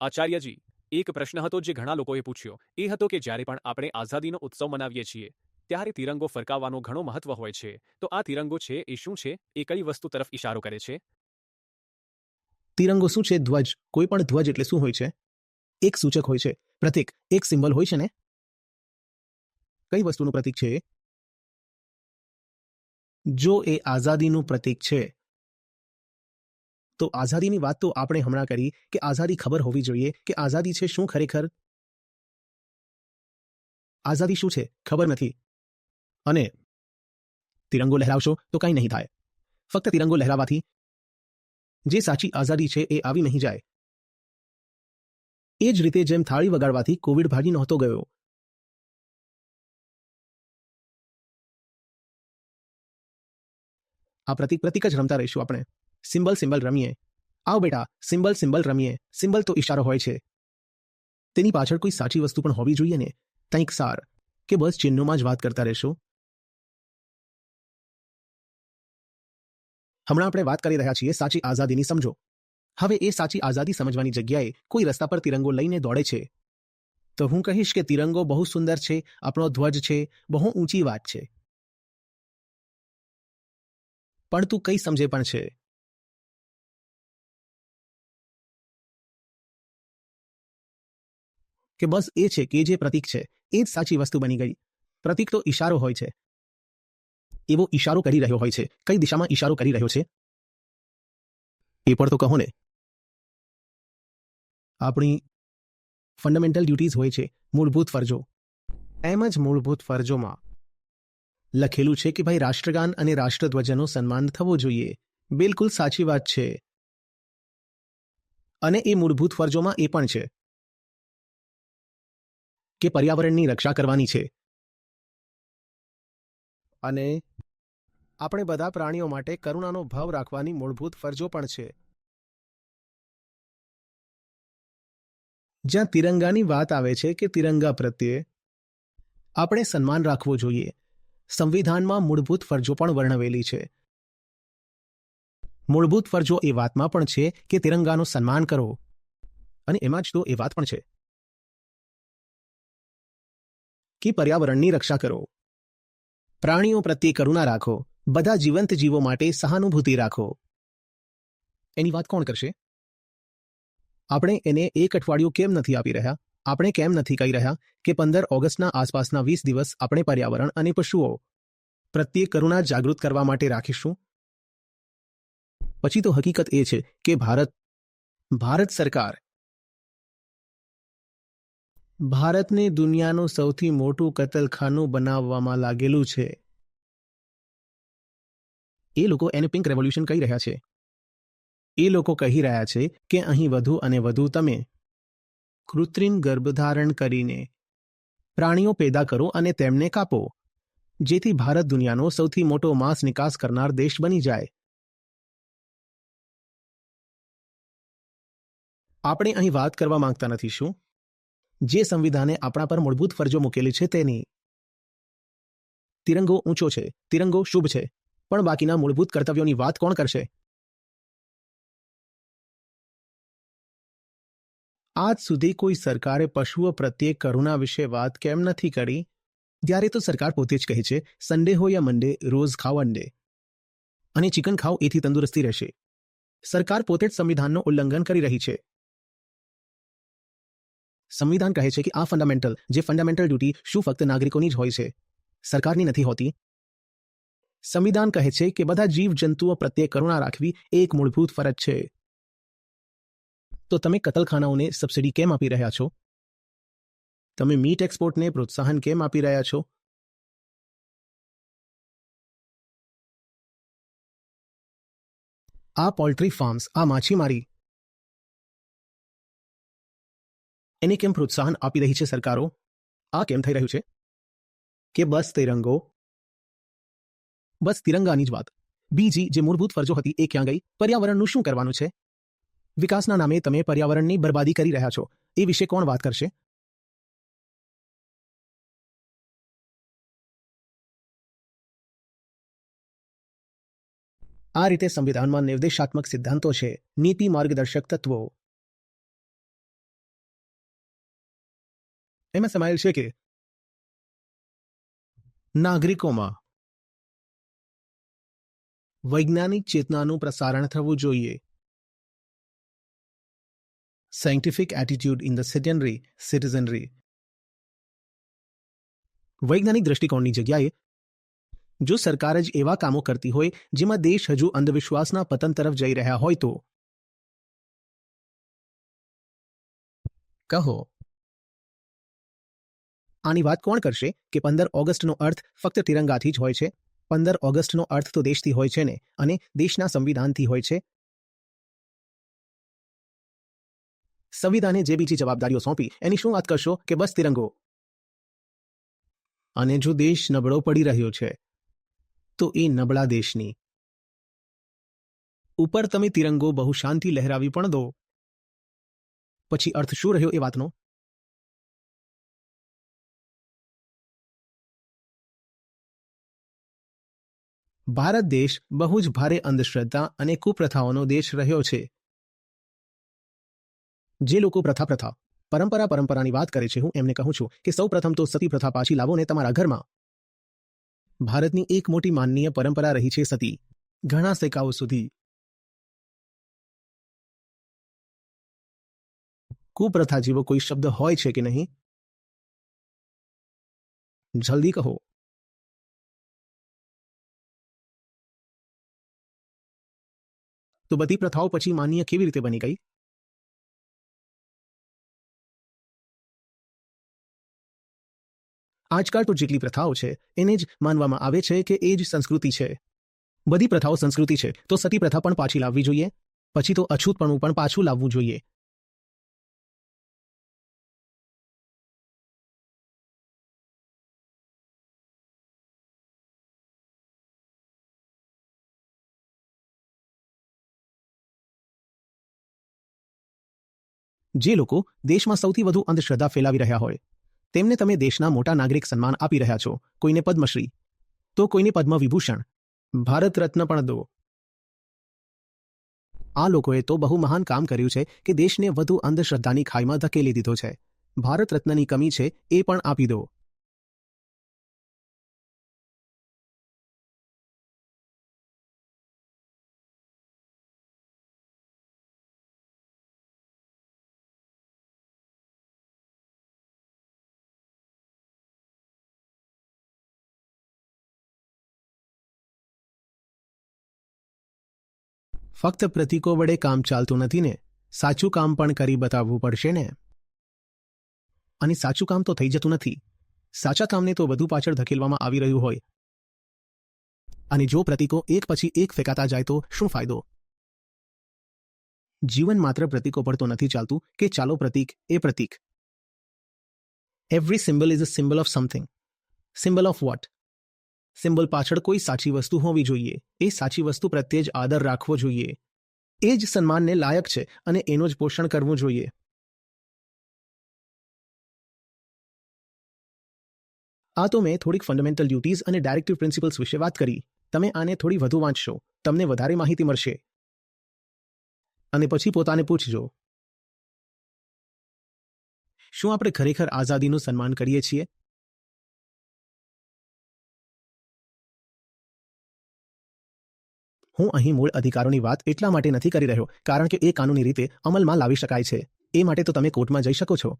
આચાર્યજી, એક પ્રશ્ન હતો જે ઘણા લોકોએ પૂછ્યો. એ હતો કે જ્યારે પણ આપણે આઝાદીનો ઉત્સવ મનાવીએ છીએ, ત્યારે તિરંગો ફરકાવવાનો ઘણો મહત્વ હોય છે. તો આ તિરંગો છે એ શું છે? એ કઈ વસ્તુ તરફ ઇશારો કરે છે? તિરંગો શું છે? ધ્વજ. કોઈ પણ ધ્વજ એટલે શું હોય છે? એક સૂચક હોય છે. પ્રતીક. એક સિમ્બલ હોય છે ને? કઈ વસ્તુનું પ્રતીક છે? જો એ આઝાદીનું પ્રતીક છે તો આઝાદીની વાત તો આપણે હમણાં કરી કે આઝાદી ખબર હોવી જોઈએ કે આઝાદી છે શું ખરેખર? આઝાદી શું છે? ખબર નથી. અને તિરંગો લહેરાવશો તો કંઈ નહીં થાય. ફક્ત તિરંગો લહેરાવાથી જે સાચી આઝાદી છે એ આવી નહીં જાય. એ જ રીતે જેમ થાળી વગાડવાથી કોવિડ ભાગી નહોતો ગયો. આ પ્રતિક પ્રતિક જ રમતા રહીશું આપણે. સિમ્બલ સિમ્બલ રમીએ. આવ બેટા, સિમ્બલ સિમ્બલ રમીએ. સિમ્બલ તો ઈશારો હોય છે. તેની પાછળ કોઈ સાચી વસ્તુ પણ હોવી જોઈએ ને? કંઈક સાર. કે બસ ચિહ્નોમાં જ વાત કરતા રહેશો? હમણાં આપણે વાત કરી રહ્યા છીએ સાચી આઝાદીની સમજો. હવે એ સાચી આઝાદી સમજવાની જગ્યાએ કોઈ રસ્તા પર તિરંગો લઈને દોડે છે. તો હું કહીશ કે તિરંગો બહુ સુંદર છે, આપણો ધ્વજ છે, બહુ ઊંચી વાત છે. પણ તું કઈ સમજે પણ છે? કે બસ એ છે કે જે પ્રતીક છે, એ જ સાચી વસ્તુ બની ગઈ. પ્રતીક તો ઈશારો હોય છે. એવો ઈશારો કરી રહ્યો હોય છે. કઈ દિશામાં ઈશારો કરી રહ્યો છે? એ પણ તો કહો ને. આપણી ફંડામેન્ટલ ડ્યુટીઝ હોય છે મૂળભૂત ફરજો. એમ જ મૂળભૂત ફરજોમાં લખેલું છે કે ભાઈ રાષ્ટ્રગાન અને રાષ્ટ્રધ્વજનો સન્માન થવો જોઈએ. બિલકુલ સાચી વાત છે. અને એ મૂળભૂત ફરજોમાં એ પણ છે. કે પર્યાવરણની રક્ષા કરવાની છે. અને આપણે બધા પ્રાણીઓ માટે કરુણાનો ભાવ રાખવાની મૂળભૂત ફરજો પણ છે. જ્યાં તિરંગાની વાત આવે છે કે તિરંગા પ્રત્યે આપણે સન્માન રાખવું જોઈએ. સંવિધાનમાં મૂળભૂત ફરજો પણ વર્ણવેલી છે. મૂળભૂત ફરજો એ વાતમાં પણ છે કે તિરંગાનું સન્માન કરો. અને એમાં જ તો એ વાત પણ છે. કે પર્યાવરણની રક્ષા કરો. પ્રાણીઓ પ્રત્યે કરુણા રાખો. બધા જીવંત જીવો માટે સહાનુભૂતિ રાખો. એની વાત કોણ કરશે? આપણે એને એક અઠવાડિયું કેમ નથી આપી રહ્યા? આપણે કેમ નથી કહી રહ્યા કે પંદર ઓગસ્ટના આસપાસના વીસ દિવસ આપણે પર્યાવરણ અને પશુઓ પ્રત્યે કરુણા જાગૃત કરવા માટે રાખીશું? પછી તો હકીકત એ છે કે ભારત ભારત સરકાર ભારતને દુનિયાનું સૌથી મોટું કતલખાનું બનાવવામાં લાગેલું છે. એ લોકો એને પિંક રેવોલ્યુશન કહી રહ્યા છે. એ લોકો કહી રહ્યા છે કે અહીં વધુ અને વધુ તમે કૃત્રિમ ગર્ભધારણ કરીને પ્રાણીઓ પેદા કરો અને તેમને કાપો, જેથી ભારત દુનિયાનો સૌથી મોટો માંસ નિકાસ કરનાર દેશ બની જાય. આપણે અહીં વાત કરવા માંગતા નથી શું? જે સંવિધાને આપણા પર મૂળભૂત ફરજો મૂકેલી છે તેની. તિરંગો ઊંચો છે, તિરંગો શુભ છે, પણ બાકીના મૂળભૂત કર્તવ્યોની વાત કોણ કરશે? આજ સુધી કોઈ સરકારે પશુઓ પ્રત્યે કરુણા વિશે વાત કેમ નથી કરી? ત્યારે તો સરકાર પોતે જ કહે છે સન્ડે હો યા મંડે, રોજ ખાઓ અંડે. અને ચિકન ખાઓ એથી તંદુરસ્તી રહેશે. સરકાર પોતે જ સંવિધાનનું ઉલ્લંઘન કરી રહી છે. સંવિધાન કહે છે કે આ ફંડામેન્ટલ જે ફંડામેન્ટલ ડ્યુટી શું ફક્ત નાગરિકોની જ હોય છે? સરકારની નથી હોતી. સંવિધાન કહે છે કે બધા જીવ જંતુઓ પ્રત્યે કરુણા રાખવી એ એક મૂળભૂત ફરજ છે. તો તમે કતલખાનાઓને સબસિડી કેમ આપી રહ્યા છો? તમે મીટ એક્સપોર્ટને પ્રોત્સાહન કેમ આપી રહ્યા છો? આ પોલ્ટ્રી ફાર્મ્સ આ માછીમારી એને કેમ પ્રોત્સાહન આપી રહી છે સરકારો? આ કેમ થઈ રહ્યું છે? કે બસ તિરંગો? બસ તિરંગાની જ વાત. બીજી જે મૂળભૂત ફરજો હતી એ ક્યાં ગઈ? પર્યાવરણનું શું કરવાનું છે? વિકાસના નામે તમે પર્યાવરણની બરબાદી કરી રહ્યા છો. એ વિશે કોણ વાત કરશે? આ રીતે સંવિધાનમાં નિર્દેશાત્મક સિદ્ધાંતો છે. નીતિ માર્ગદર્શક તત્વો. એમાં સમાયેલ છે કે? નાગરિકોમાં વૈજ્ઞાનિક ચેતનાનું પ્રસારણ થવું જોઈએ. Scientific attitude in the centenary citizenry વૈજ્ઞાનિક દ્રષ્ટિકોણની જગ્યાએ, જો સરકાર જ એવા કામો કરતી હોય, જેમાં દેશ હજુ અંધવિશ્વાસના પતન તરફ જઈ રહ્યા હોય તો. કહો. આની વાત કોણ કરશે કે પંદર ઓગસ્ટનો અર્થ ફક્ત તિરંગાથી જ હોય છે? પંદર ઓગસ્ટનો અર્થ તો દેશથી હોય છે ને, અને દેશના સંવિધાનથી હોય છે? સંવિધાને જે બીજી જવાબદારીઓ સોંપી, એની શું વાત કરશો કે બસ તિરંગો? અને જો દેશ નબળો પડી રહ્યો છે, તો એ નબળા દેશની. ઉપર તમે તિરંગો બહુ શાંતિ લહેરાવી પણ દો. પછી અર્થ શું રહ્યો એ વાતનો? ભારત દેશ બહુ જ ભારે અંધશ્રદ્ધા અને કુપ્રથાઓનો દેશ રહ્યો છે. જે લોકો પ્રથા પ્રથા પરંપરા પરંપરાની વાત કરે છે, હું એમને કહું છું કે સૌ પ્રથમ તો સતી પ્રથા પાછી લાવો ને તમારા ઘરમાં. ભારતની એક મોટી માનનીય પરંપરા રહી છે સતી. ઘણા સેકાઓ સુધી. કુપ્રથા જેવો કોઈ શબ્દ હોય છે કે નહીં? જલ્દી કહો. તો બધી પ્રથાઓ પછી માન્ય કેવી રીતે બની ગઈ? આજકાલ તો જેટલી પ્રથાઓ છે, એને જ માનવામાં આવે છે કે એ જ સંસ્કૃતિ છે. બધી પ્રથાઓ સંસ્કૃતિ છે, તો સતી પ્રથા પણ પાછી લાવવી જોઈએ. પછી તો અછૂતપણું પણ પાછું લાવવું જોઈએ. જે લોકો દેશમાં સૌથી વધુ અંધશ્રદ્ધા ફેલાવી રહ્યા હોય. તેમને તમે દેશના મોટા નાગરિક સન્માન આપી રહ્યા છો. કોઈને પદ્મશ્રી. તો કોઈને પદ્મ વિભૂષણ ભારત રત્ન પણ દો. આ લોકોએ તો બહુ મહાન કામ કર્યું છે કે દેશને વધુ અંધશ્રદ્ધાની ખાઈમાં ધકેલી દીધો છે. ભારત રત્નની કમી છે એ પણ આપી દો. ફક્ત પ્રતીકો વડે કામ ચાલતું નથી ને, સાચું કામ પણ કરી બતાવવું પડશે ને. અને સાચું કામ તો થઈ જતું નથી. સાચા કામને તો વધુ પાછળ ધકેલવામાં આવી રહ્યું હોય. અને જો પ્રતીકો એક પછી એક ફેંકાતા જાય તો શું ફાયદો? જીવન માત્ર પ્રતીકો પર તો નથી ચાલતું કે ચાલો પ્રતીક એ પ્રતીક. Every symbol is a symbol of something symbol of what symbol પાછળ કોઈ સાચી વસ્તુ હોવી જોઈએ. એ સાચી વસ્તુ પ્રત્યે જ આદર રાખવો જોઈએ. એ જ સન્માનને લાયક છે અને એનું જ પોષણ કરવું જોઈએ. આ તો મેં થોડીક ફંડામેન્ટલ ડ્યુટીઝ અને ડાયરેક્ટિવ પ્રિન્સિપલ્સ વિશે વાત કરી. તમે આને થોડી વધુ વાંચશો. તમને વધારે માહિતી મળશે. અને પછી પોતાને પૂછજો. શું આપણે ખરેખર આઝાદીનું સન્માન કરીએ છીએ? હું અહીં મૂળ અધિકારોની વાત એટલા માટે નથી કરી રહ્યો, કારણ કે એ કાનૂની રીતે અમલમાં લાવી શકાય છે. એ માટે તો તમે કોર્ટમાં જઈ શકો છો.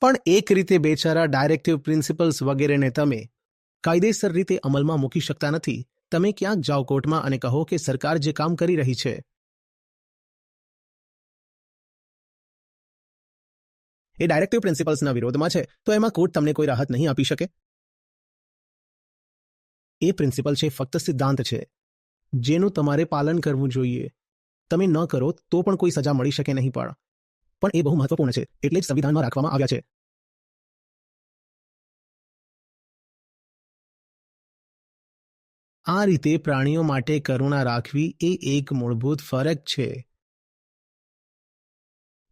પણ એક રીતે બેચારા ડાયરેક્ટિવ પ્રિન્સિપલ્સ વગેરેને તમે કાયદેસર રીતે અમલમાં મૂકી શકતા નથી. તમે ક્યાંક જાઓ કોર્ટમાં અને કહો કે સરકાર જે કામ કરી રહી છે. એ ડાયરેક્ટિવ પ્રિન્સિપલ્સના વિરોધમાં છે. તો એમાં કોર્ટ તમને કોઈ રાહત નહીં આપી શકે? એ પ્રિન્સિપલ છે, ફક્ત સિદ્ધાંત છે. જેનું તમારે પાલન કરવું જોઈએ. તમે ન કરો તો પણ કોઈ સજા મળી શકે નહીં પણ. પણ એ બહુ મહત્વપૂર્ણ છે. એટલે જ સંવિધાનમાં રાખવામાં આવ્યા છે. આ રીતે પ્રાણીઓ માટે કરુણા રાખવી એ એક મૂળભૂત ફરક છે.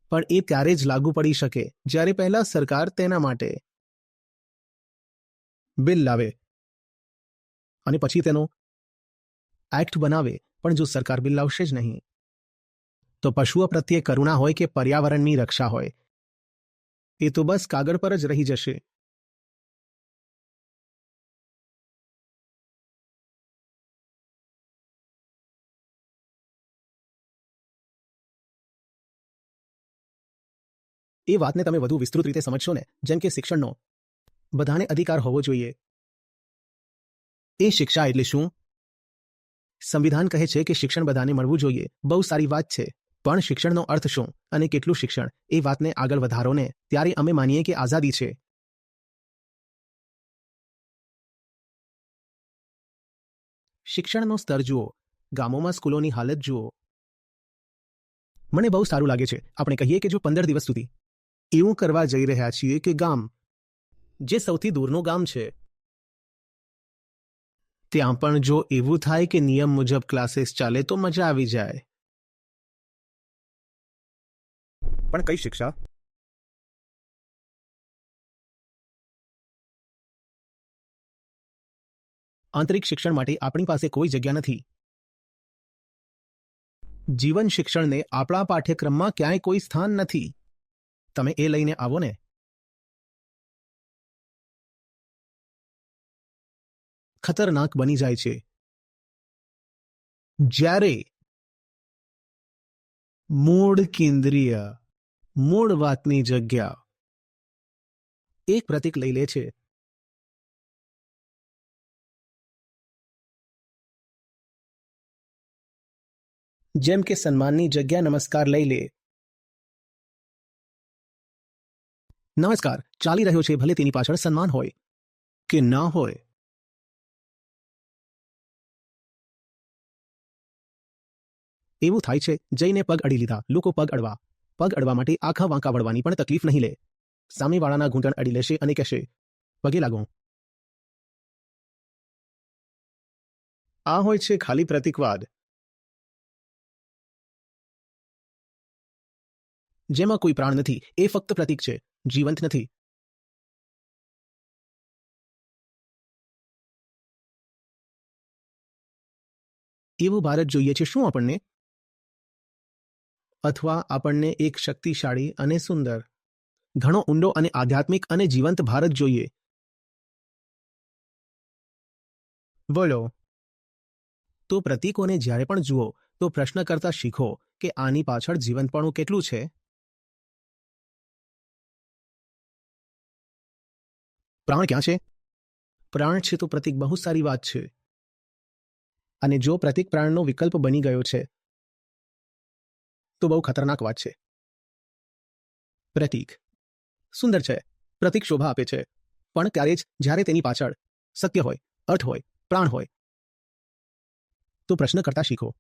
પણ એ ત્યારે જ લાગુ પડી શકે જ્યારે પહેલા સરકાર તેના માટે બિલ લાવે. અને પછી તેનો એક્ટ બનાવે, પણ જો સરકાર બિલ લાવશે જ નહીં. તો પશુઓ પ્રત્યે કરુણા હોય કે પર્યાવરણની રક્ષા હોય? એ તો બસ કાગળ પર જ રહી જશે. એ વાતને તમે વધુ વિસ્તૃત રીતે સમજશો ને, જેમ કે શિક્ષણનો. બધાને અધિકાર હોવો જોઈએ. એ શિક્ષા એટલે શું? સંવિધાન કહે છે કે શિક્ષણ બધાને મળવું જોઈએ. બહુ સારી વાત છે. પણ શિક્ષણનો અર્થ શું? અને કેટલું શિક્ષણ? એ વાતને આગળ વધારો ને ત્યારે અમે માનીએ કે આઝાદી છે. શિક્ષણનો સ્તર જુઓ. ગામોમાં સ્કૂલોની હાલત જુઓ. મને બહુ સારું લાગે છે. આપણે કહીએ કે જો પંદર દિવસ સુધી. એવું કરવા જઈ રહ્યા છીએ કે ગામ, જે સૌથી દૂરનું ગામ છે. ત્યાં પણ જો એવું થાય કે નિયમ મુજબ ક્લાસીસ ચાલે તો મજા આવી જાય. પણ કઈ શિક્ષા? આંતરિક શિક્ષણ માટે આપણી પાસે કોઈ જગ્યા નથી. જીવન શિક્ષણને આપણા પાઠ્યક્રમમાં ક્યાંય કોઈ સ્થાન નથી. તમે એ લઈને આવો ને. ખતરનાક બની જાય છે. જ્યારે મૂળ કેન્દ્રીય, મૂળ વાતની જગ્યા એક પ્રતીક લઈ લે છે. જેમ કે સન્માનની જગ્યા નમસ્કાર લઈ લે. નમસ્કાર, ચાલી રહ્યો છે ભલે તેની પાછળ સન્માન હોય કે ના હોય. એવું થાય છે, જઈને પગ અડી લીધા. લોકો પગ અડવા પગ અડવા માટે આખા વાંકા વળવાની પણ તકલીફ નહીં લે. સામેવાળાના ઘૂંટણ અડી લેશે અને કહેશે, પગે લાગો. આ હોય છે ખાલી પ્રતિકવાદ. જેમાં કોઈ પ્રાણ નથી, એ ફક્ત પ્રતીક છે, જીવંત નથી. એવું ભારત જોઈએ છે, શું આપણને? અથવા આપણને એક શક્તિશાળી અને સુંદર, ઘણો ઊંડો અને આધ્યાત્મિક અને જીવંત ભારત જોઈએ. વળો તો પ્રતીકોને જ્યારે પણ જુઓ, તો પ્રશ્ન કરતા શીખો કે આની પાછળ જીવંતપણું કેટલું છે? પ્રાણ ક્યાં છે? પ્રાણ છે તો પ્રતીક બહુ સારી વાત છે. અને જો પ્રતીક પ્રાણનો વિકલ્પ બની ગયો છે તો બહુ ખતરનાક વાત છે. પ્રતીક. સુંદર છે. પ્રતીક શોભા આપે છે. પણ ત્યારે જ? જ્યારે તેની પાછળ. સત્ય હોય, અર્થ હોય, પ્રાણ હોય. તો પ્રશ્ન કરતા શીખો.